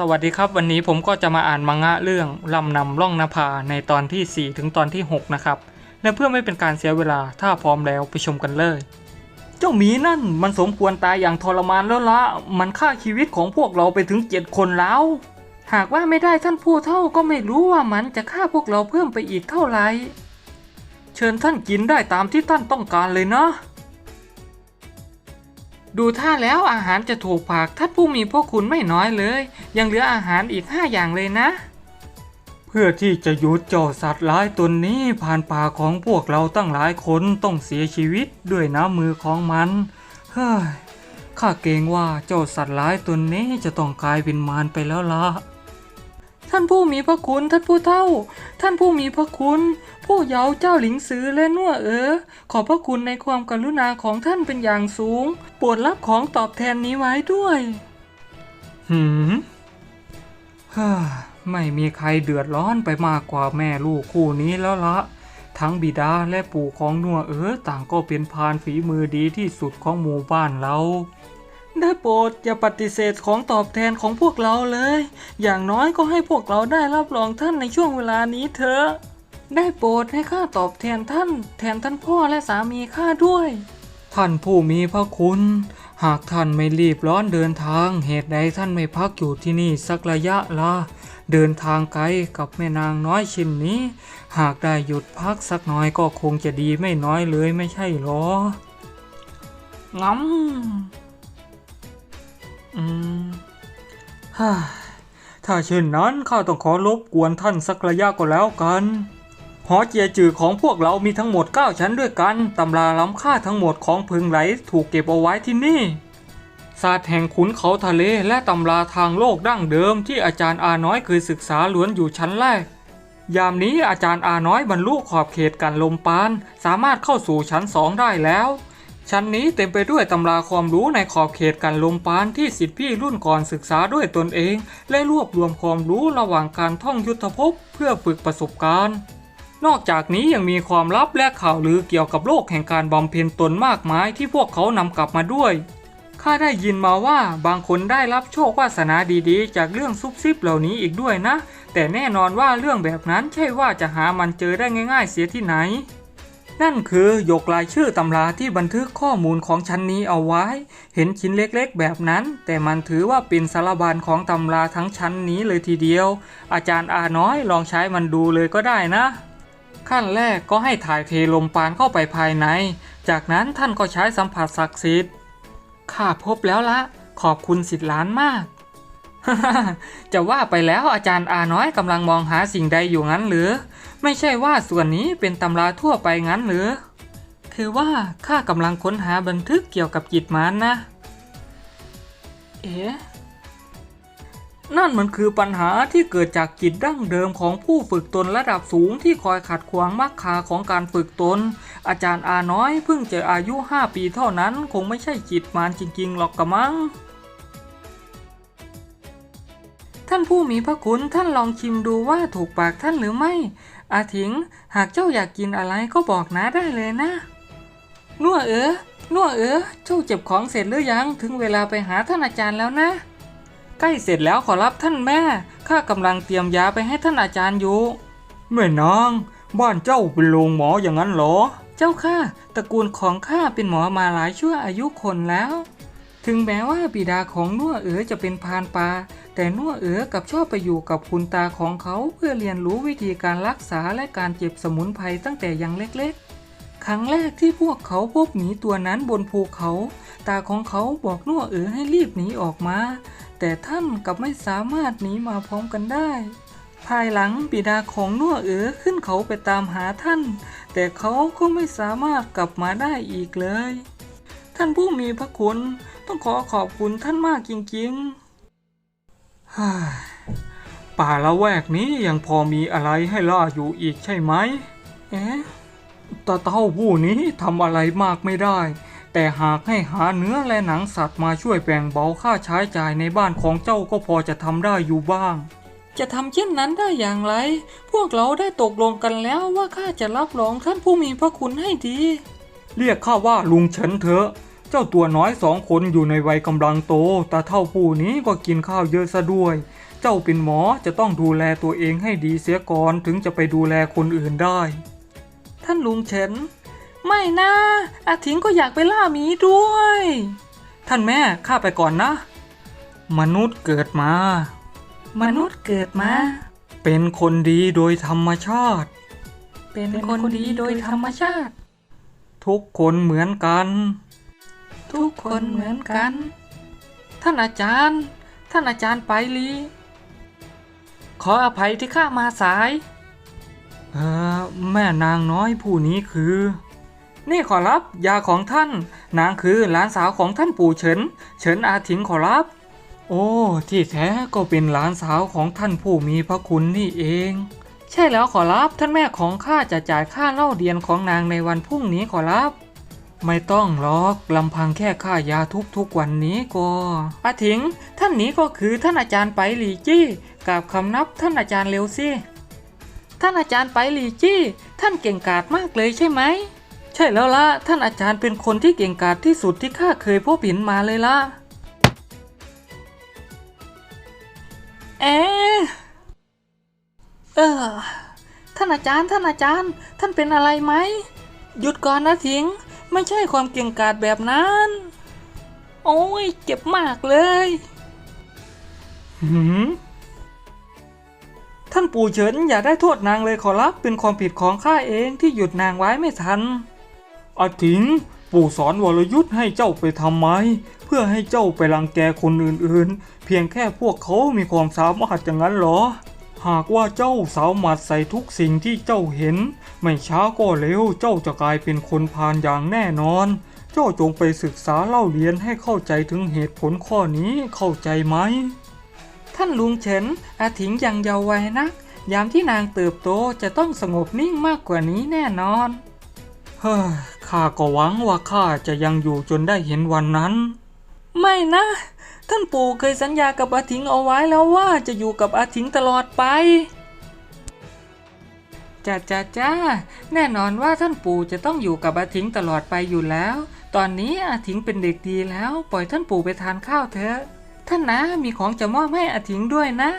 สวัสดีครับวันนี้ผมก็จะมาอ่านมังงะเรื่องลำนำล่องนภาในตอนที่ 4 ถึงตอนที่ 6 นะครับ และเพื่อไม่เป็นการเสียเวลาถ้าพร้อมแล้วไปชมกันเลย เจ้าหมีนั่นมันสมควรตายอย่างทรมานแล้วละมันฆ่าชีวิตของพวกเราไปถึงเจ็ดคนแล้ว หากว่าไม่ได้ท่านผู้เท่าก็ไม่รู้ว่ามันจะฆ่าพวกเราเพิ่มไปอีกเท่าไหร่เชิญท่านกินได้ตามที่ท่านต้องการเลยนะ ดูท่าแล้วอาหารจะถูกผักท่านผู้มีพวกคุณไม่น้อยเลย ยังเหลืออาหารอีกห้าอย่างเลยนะ เพื่อที่จะหยุดเจ้าสัตว์ร้ายตนนี้ผ่านป่ากของพวกเราตั้งหลายคนต้องเสียชีวิตด้วยน้ำมือของมัน เฮ้ยข้าเกรงว่าเจ้าสัตว์ร้ายตนนี้จะต้องกลายเป็นมารไปแล้วละ ท่านผู้มีพระคุณท่านผู้เท่า ท่านผู้มีพระคุณ ผู้เยาว์เจ้าหลิงซือและนัวเอ๋อขอพระคุณในความกรุณาของท่านเป็นอย่างสูงโปรดรับของตอบแทนนี้ไว้ด้วย หืมฮ่าไม่มีใครเดือดร้อนไปมากกว่าแม่ลูกคู่นี้แล้วละ ทั้งบิดาและปู่ของนัวเอ๋อต่างก็เป็นพานฝีมือดีที่สุดของหมู่บ้านเรา ได้โปรดอย่าปฏิเสธของตอบแทนของพวกเราเลย อย่างน้อยก็ให้พวกเราได้รับรองท่านในช่วงเวลานี้เถอะ ได้โปรดให้ข้าตอบแทนท่าน แทนท่านพ่อและสามีข้าด้วย ท่านผู้มีพระคุณ หากท่านไม่รีบร้อนเดินทาง เหตุใดท่านไม่พักอยู่ที่นี่สักระยะละเดินทางไกลกับแม่นางน้อยชิ้นนี้ หากได้หยุดพักสักหน่อยก็คงจะดีไม่น้อยเลยไม่ใช่หรองำ อืมฮ่าถ้าเช่นนั้นข้าต้องขอรบกวนท่านสักระยะก็แล้วกันหอเจียจือของพวกเรามีทั้งหมด 9 ชั้นด้วยกัน ตำราล้ำค่าทั้งหมดของพึงไหลถูกเก็บเอาไว้ที่นี่ ศาสตร์แห่งขุนเขาทะเลและตำราทางโลกดั้งเดิมที่อาจารย์อาน้อยเคยศึกษาล้วนอยู่ชั้นแรก ยามนี้อาจารย์อาน้อยบรรลุขอบเขตกันลมปาน สามารถเข้าสู่ชั้นสองได้แล้ว ชั้นนี้เต็มไปด้วยตำราความรู้ในขอบเขตกันลมปานที่สิทธิพี่รุ่นก่อนศึกษาด้วยตนเอง และรวบรวมความรู้ระหว่างการท่องยุทธภพเพื่อฝึกประสบการณ์ นอกจากนี้ยังมีความลับและข่าวลือเกี่ยวกับโลกแห่งการบำเพ็ญตนมากมายที่พวกเขานำกลับมาด้วยข้าได้ยินมาว่าบางคนได้รับโชควาสนาดีๆ จากเรื่องซุบซิบเหล่านี้อีกด้วยนะ แต่แน่นอนว่าเรื่องแบบนั้นใช่ว่าจะหามันเจอได้ง่าย ๆ เสียที่ไหน นั่นคือยกรายชื่อตำราที่บันทึกข้อมูลของชั้นนี้เอาไว้ เห็นชิ้นเล็กๆ แบบนั้น แต่มันถือว่าเป็นสารบัญของตำราทั้งชั้นนี้เลยทีเดียว อาจารย์อาน้อยลองใช้มันดูเลยก็ได้นะ ขั้นแรกก็ให้ถ่ายเทลมปานเข้าไปภายใน จากนั้นท่านก็ใช้สัมผัสศักดิ์สิทธิ์ข้าพบแล้วละ ขอบคุณสิทธิ์ล้านมาก จะว่าไปแล้วอาจารย์อาน้อยกำลังมองหาสิ่งใดอยู่งั้นหรือ ไม่ใช่ว่าส่วนนี้เป็นตำราทั่วไปงั้นหรือ คือว่าข้ากำลังค้นหาบันทึกเกี่ยวกับจิตมารนนะ เอ๊ะนั่นมันคือปัญหาที่เกิดจากจิตดั้งเดิมของผู้ฝึกตนระดับสูงที่คอยขัดขวางมรรคาของการฝึกตน อาจารย์อาน้อยเพิ่งจะอายุ 5 ปีเท่านั้นคงไม่ใช่จิตมารจริงๆหรอกกระมัง ท่านผู้มีพระคุณท่านลองชิมดูว่าถูกปากท่านหรือไม่ อาถิง หากเจ้าอยากกินอะไรก็บอกนะได้เลยนะนัวเอ๋อนัวเอ๋อเจ้าเจ็บของเสร็จหรือยัง ถึงเวลาไปหาท่านอาจารย์แล้วนะ ใกล้เสร็จแล้วขอรับท่านแม่ ข้ากำลังเตรียมยาไปให้ท่านอาจารย์อยู่แม่นาง บ้านเจ้าเป็นโรงหมออย่างนั้นเหรอ เจ้าค่ะตระกูลของข้าเป็นหมอมาหลายชั่วอายุคนแล้ว ถึงแม้ว่าบิดาของนัวเอ๋อจะเป็นพานป่าแต่นัวเอ๋อกับชอบไปอยู่กับคุณตาของเขาเพื่อเรียนรู้วิธีการรักษาและการเจ็บสมุนไพรตั้งแต่ยังเล็กๆ ครั้งแรกที่พวกเขาพบหมีตัวนั้นบนภูเขา ตาของเขาบอกนัวเอ๋อให้รีบหนีออกมา แต่ท่านกลับไม่สามารถหนีมาพร้อมกันได้ ภายหลังบิดาของนัวเอ๋อขึ้นเขาไปตามหาท่าน แต่เขาก็ไม่สามารถกลับมาได้อีกเลย ท่านผู้มีพระคุณ ต้องขอขอบคุณท่านมากจริงๆป่าละแวกนี้ยังพอมีอะไรให้ล่าอยู่อีกใช่ไหมเอ๊ะตาเต้าผู้นี้ทำอะไรมากไม่ได้ แต่หากให้หาเนื้อและหนังสัตว์มาช่วยแบ่งเบาค่าใช้จ่ายในบ้านของเจ้าก็พอจะทำได้อยู่บ้าง จะทำเช่นนั้นได้อย่างไร พวกเราได้ตกลงกันแล้วว่าข้าจะรับรองท่านผู้มีพระคุณให้ดี เรียกข้าว่าลุงเฉินเถอะ เจ้าตัวน้อยสองคนอยู่ในวัยกำลังโต ตาเท่าผู้นี้ก็กินข้าวเยอะซะด้วย เจ้าเป็นหมอจะต้องดูแลตัวเองให้ดีเสียก่อนถึงจะไปดูแลคนอื่นได้ ท่านลุงเฉินไม่นะอาถิงก็อยากไปล่าหมีด้วย ท่านแม่ข้าไปก่อนนะ มนุษย์เกิดมา มนุษย์เกิดมา เป็นคนดีโดยธรรมชาติ เป็นคนดีโดยธรรมชาติ ทุกคนเหมือนกัน ทุกคนเหมือนกัน ท่านอาจารย์ ท่านอาจารย์ไปลี ขออภัยที่ข้ามาสาย เออแม่นางน้อยผู้นี้คือ นี่ขอรับยาของท่าน นางคือหลานสาวของท่านปู่เฉิน เฉินอาถิงขอรับ โอ้ ที่แท้ก็เป็นหลานสาวของท่านผู้มีพระคุณนี่เอง ใช่แล้วขอรับท่านแม่ของข้าจะจ่ายค่าเล่าเรียนของนางในวันพรุ่งนี้ขอรับ ไม่ต้องหรอกลำพังแค่ค่ายาทุกๆวันนี้ก็อาถิง ท่านนี้ก็คือท่านอาจารย์ไปหลีจี้กราบคำนับท่านอาจารย์เร็วสิท่านอาจารย์ไปหลีจี้ ท่านเก่งกาจมากเลยใช่ไหม ใช่แล้วละท่านอาจารย์เป็นคนที่เก่งกาจที่สุดที่ข้าเคยพบเห็นมาเลยละเอ๊เออท่านอาจารย์ท่านอาจารย์ ท่านเป็นอะไรไหมหยุดก่อนนะทิง ไม่ใช่ความเก่งกาจแบบนั้น โอ้ย เจ็บมากเลยหืมท่านปู่เฉินอย่าได้โทษนางเลยขอรับ เป็นความผิดของข้าเองที่หยุดนางไว้ไม่ทันอาถิง ปู่สอนวรยุทธ์ให้เจ้าไปทำไม เพื่อให้เจ้าไปรังแกคนอื่นๆ เพียงแค่พวกเขามีความสามารถอย่างนั้นเหรอ หากว่าเจ้าสาวมารถใส่ทุกสิ่งที่เจ้าเห็น ไม่ช้าก็เร็วเจ้าจะกลายเป็นคนพาลอย่างแน่นอน เจ้าจงไปศึกษาเล่าเรียนให้เข้าใจถึงเหตุผลข้อนี้เข้าใจไหม ท่านลุงเฉินอาถิงยังเยาว์วัยนัก ยามที่นางเติบโตจะต้องสงบนิ่งมากกว่านี้แน่นอน เฮ้ยข้าก็หวังว่าข้าจะยังอยู่จนได้เห็นวันนั้น ไม่นะ ท่านปู่เคยสัญญากับอาถิงเอาไว้แล้วว่าจะอยู่กับอาถิงตลอดไปจ้าจ้าจ้าแน่นอนว่าท่านปู่จะต้องอยู่กับอาถิงตลอดไปอยู่แล้ว ตอนนี้อาถิงเป็นเด็กดีแล้ว ปล่อยท่านปู่ไปทานข้าวเถอะ ท่านนะมีของจะมอบให้อาถิงด้วยนะ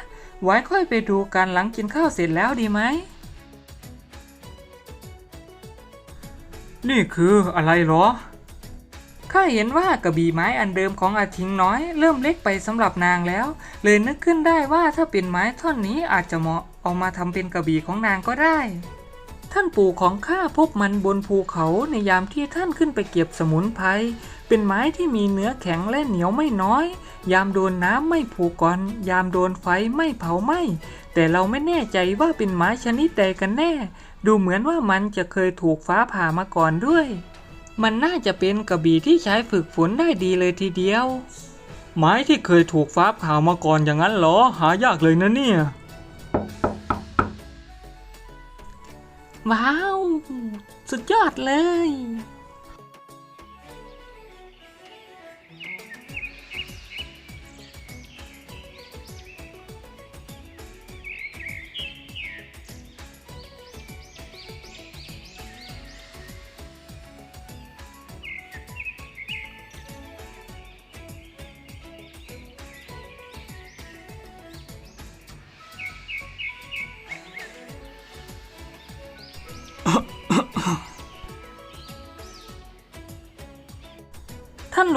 ไว้ค่อยไปดูกันหลังกินข้าวเสร็จแล้วดีไหม นี่คืออะไรหรอ ข้าเห็นว่ากระบี่ไม้อันเดิมของอาทิงน้อย เริ่มเล็กไปสำหรับนางแล้ว เลยนึกขึ้นได้ว่าถ้าเป็นไม้ท่อนนี้อาจจะเหมาะเอามาทำเป็นกระบี่ของนางก็ได้ ท่านปู่ของข้าพบมันบนภูเขาในยามที่ท่านขึ้นไปเก็บสมุนไพรเป็นไม้ที่มีเนื้อแข็งและเหนียวไม่น้อย ยามโดนน้ำไม่ผูกก่อน ยามโดนไฟไม่เผาไหม้แต่เราไม่แน่ใจว่าเป็นไม้ชนิดใดกันแน่ ดูเหมือนว่ามันจะเคยถูกฟ้าผ่ามาก่อนด้วย มันน่าจะเป็นกระบี่ที่ใช้ฝึกฝนได้ดีเลยทีเดียว ไม้ที่เคยถูกฟ้าผ่ามาก่อนอย่างนั้นเหรอ หายากเลยนะเนี่ย ว้าว สุดยอดเลย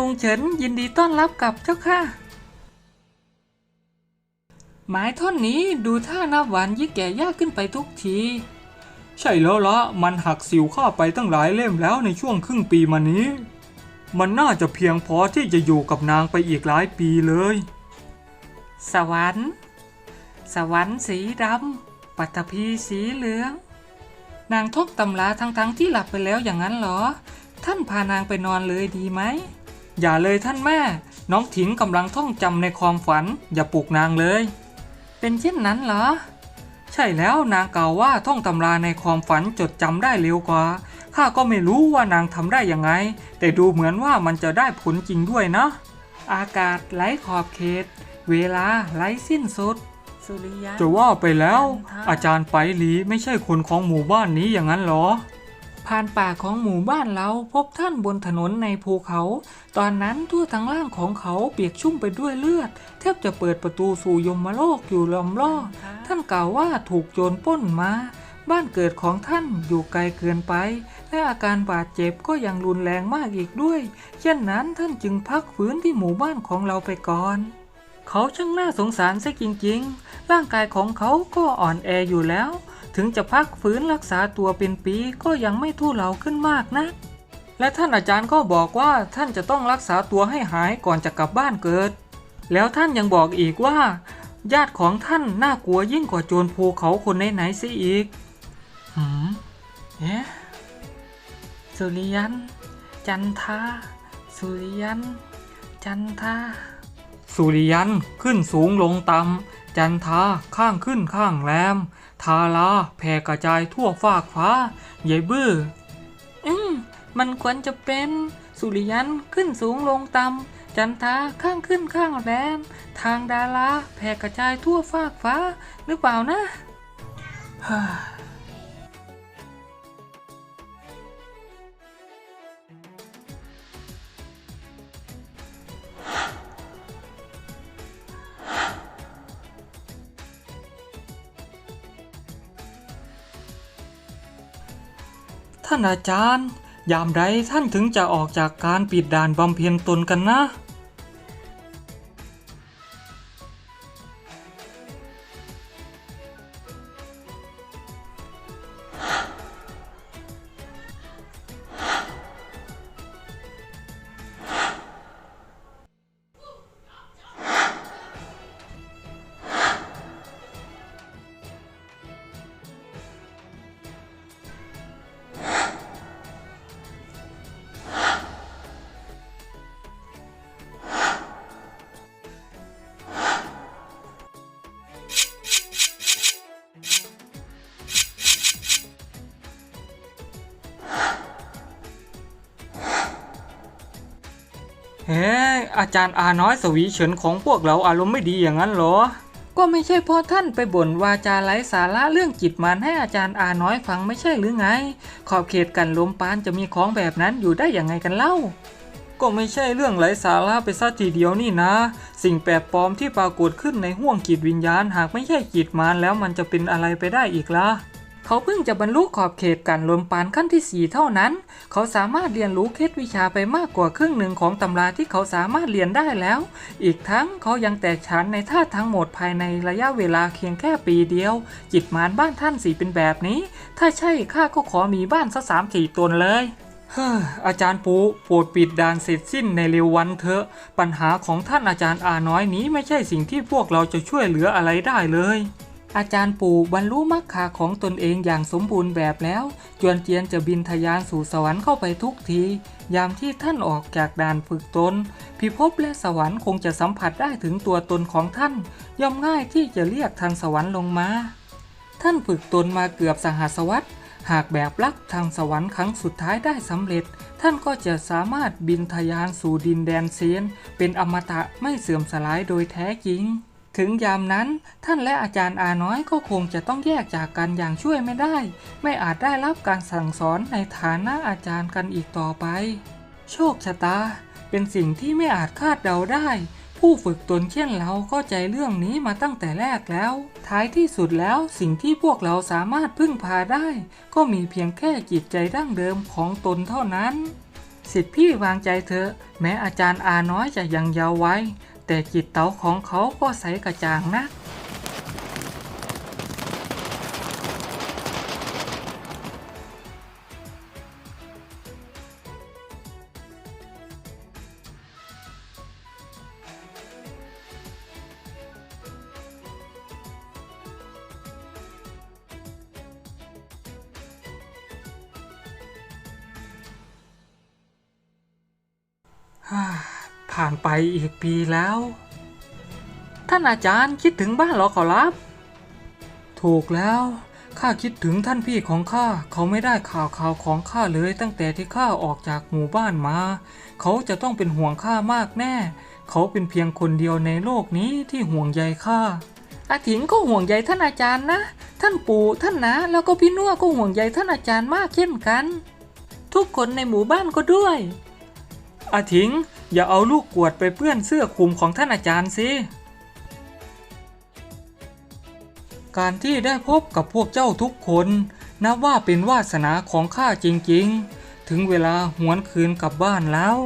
ลุงเฉินยินดีต้อนรับกับเจ้าค่ะไม้ท่อนนี้ดูท่านับวันยิ่งแก่ยากขึ้นไปทุกที ใช่แล้วละมันหักสิวข้าไปตั้งหลายเล่มแล้วในช่วงครึ่งปีมานี้ มันน่าจะเพียงพอที่จะอยู่กับนางไปอีกหลายปีเลย สวรรค์ สวรรค์สีดำปัตภีสีเหลือง นางท่องตำราทั้งๆที่หลับไปแล้วอย่างนั้นเหรอท่านพานางไปนอนเลยดีไหม อย่าเลยท่านแม่ น้องถิงกำลังท่องจำในความฝัน อย่าปลุกนางเลย เป็นเช่นนั้นเหรอ ใช่แล้วนางกล่าวว่าท่องตำราในความฝันจดจำได้เร็วกว่า ข้าก็ไม่รู้ว่านางทำได้ยังไง แต่ดูเหมือนว่ามันจะได้ผลจริงด้วยนะ อากาศไร้ขอบเขต เวลาไร้สิ้นสุดสุริยะจะว่าไปแล้ว อาจารย์ไปหลีไม่ใช่คนของหมู่บ้านนี้อย่างนั้นเหรอ ผ่านป่าของหมู่บ้านเราพบท่านบนถนนในภูเขา ตอนนั้นทั่วทั้งล่างของเขาเปียกชุ่มไปด้วยเลือด แทบจะเปิดประตูสู่ยมโลกอยู่ล้อมรอบท่านกล่าวว่าถูกโจรปล้นมา บ้านเกิดของท่านอยู่ไกลเกินไป และอาการบาดเจ็บก็ยังรุนแรงมากอีกด้วย เช่นนั้นท่านจึงพักฟื้นที่หมู่บ้านของเราไปก่อนเขาช่างน่าสงสารซะจริงๆ ร่างกายของเขาก็อ่อนแออยู่แล้ว ถึงจะพักฟื้นรักษาตัวเป็นปีก็ยังไม่ทุเลาขึ้นมากนะ และท่านอาจารย์ก็บอกว่าท่านจะต้องรักษาตัวให้หายก่อนจะกลับบ้านเกิด แล้วท่านยังบอกอีกว่า ญาติของท่านน่ากลัวยิ่งกว่าโจรภูเขาคนไหนๆเสียอีกหืมเอ๊ะสุริยัน จันทาสุริยัน จันทาสุริยันขึ้นสูงลงต่ำจันทาข้างขึ้นข้างแรม ทาราแผ่กระจายทั่วฟากฟ้าใหญ่บื้อ อืม มันควรจะเป็นสุริยันขึ้นสูงลงต่ำจันทาข้างขึ้นข้างแรม ทางดาราแผ่กระจายทั่วฟากฟ้าหรือเปล่านะ อาจารย์ ยามใดท่านถึงจะออกจากการปิดด่านบำเพ็ญตนกันนะ อาจารย์อาน้อยสวีเฉินของพวกเราอารมณ์ไม่ดีอย่างนั้นเหรอ ก็ไม่ใช่เพราะท่านไปบ่นวาจาไร้สาระเรื่องจิตมันให้อาจารย์อาน้อยฟังไม่ใช่หรือไง ขอบเขตกันลมปานจะมีของแบบนั้นอยู่ได้อย่างไงกันเล่า ก็ไม่ใช่เรื่องไร้สาระไปซะทีเดียวนี่นะ สิ่งแปลกปลอมที่ปรากฏขึ้นในห้วงจิตวิญญาณ หากไม่ใช่จิตมารแล้วมันจะเป็นอะไรไปได้อีกล่ะ เขาเพิ่งจะบรรลุขอบเขตการลมปานขั้นที่ 4 เท่านั้น เขาสามารถเรียนรู้เคล็ดวิชาไปมากกว่าครึ่งหนึ่งของตำราที่เขาสามารถเรียนได้แล้ว อีกทั้งเขายังแตกฉานในท่าทั้งหมดภายในระยะเวลาเพียงแค่ปีเดียว จิตมารบ้านท่านสีเป็นแบบนี้ ถ้าใช่ข้าก็ขอมีบ้านสักสามสี่ตนเลยเฮ้ออาจารย์ปูโปรดปิดด่านเสร็จสิ้นในเร็ววันเถอะ ปัญหาของท่านอาจารย์อาน้อยนี้ไม่ใช่สิ่งที่พวกเราจะช่วยเหลืออะไรได้เลย อาจารย์ปู่บรรลุมรรคาของตนเองอย่างสมบูรณ์แบบแล้ว จวนเจียนจะบินทะยานสู่สวรรค์เข้าไปทุกที ยามที่ท่านออกจากด่านฝึกตน พิภพและสวรรค์คงจะสัมผัสได้ถึงตัวตนของท่าน ย่อมง่ายที่จะเรียกทางสวรรค์ลงมา ท่านฝึกตนมาเกือบสหัสวรรษ หากแบบลักทางสวรรค์ครั้งสุดท้ายได้สำเร็จ ท่านก็จะสามารถบินทะยานสู่ดินแดนเซียน เป็นอมตะไม่เสื่อมสลายโดยแท้จริง ถึงยามนั้น ท่านและอาจารย์อาน้อยก็คงจะต้องแยกจากกันอย่างช่วยไม่ได้ ไม่อาจได้รับการสั่งสอนในฐานะอาจารย์กันอีกต่อไป โชคชะตา เป็นสิ่งที่ไม่อาจคาดเดาได้ ผู้ฝึกตนเช่นเราก็ใจเรื่องนี้มาตั้งแต่แรกแล้ว ท้ายที่สุดแล้วสิ่งที่พวกเราสามารถพึ่งพาได้ ก็มีเพียงแค่จิตใจดั้งเดิมของตนเท่านั้นสิทธิพี่วางใจเถอะ แม้อาจารย์อาน้อยจะยังเยาว์ไว้ แต่จิตเต๋าของเขาก็ใสกระจ่างนะฮ่า ผ่านไปอีกปีแล้ว ท่านอาจารย์คิดถึงบ้านหรอขอรับ ถูกแล้วข้าคิดถึงท่านพี่ของข้าเขาไม่ได้ข่าวข่าวของข้าเลยตั้งแต่ที่ข้าออกจากหมู่บ้านมา เขาจะต้องเป็นห่วงข้ามากแน่ เขาเป็นเพียงคนเดียวในโลกนี้ที่ห่วงใยข้าอาถิงก็ห่วงใยท่านอาจารย์นะ ท่านปู่ท่านนาแล้วก็พี่นัวก็ห่วงใยท่านอาจารย์มากเช่นกัน ทุกคนในหมู่บ้านก็ด้วย อาถิง อย่าเอาลูกกวดไปเปื้อนเสื้อคลุมของท่านอาจารย์สิ การที่ได้พบกับพวกเจ้าทุกคน นับว่าเป็นวาสนาของข้าจริงๆ ถึงเวลาหวนคืนกลับบ้านแล้ว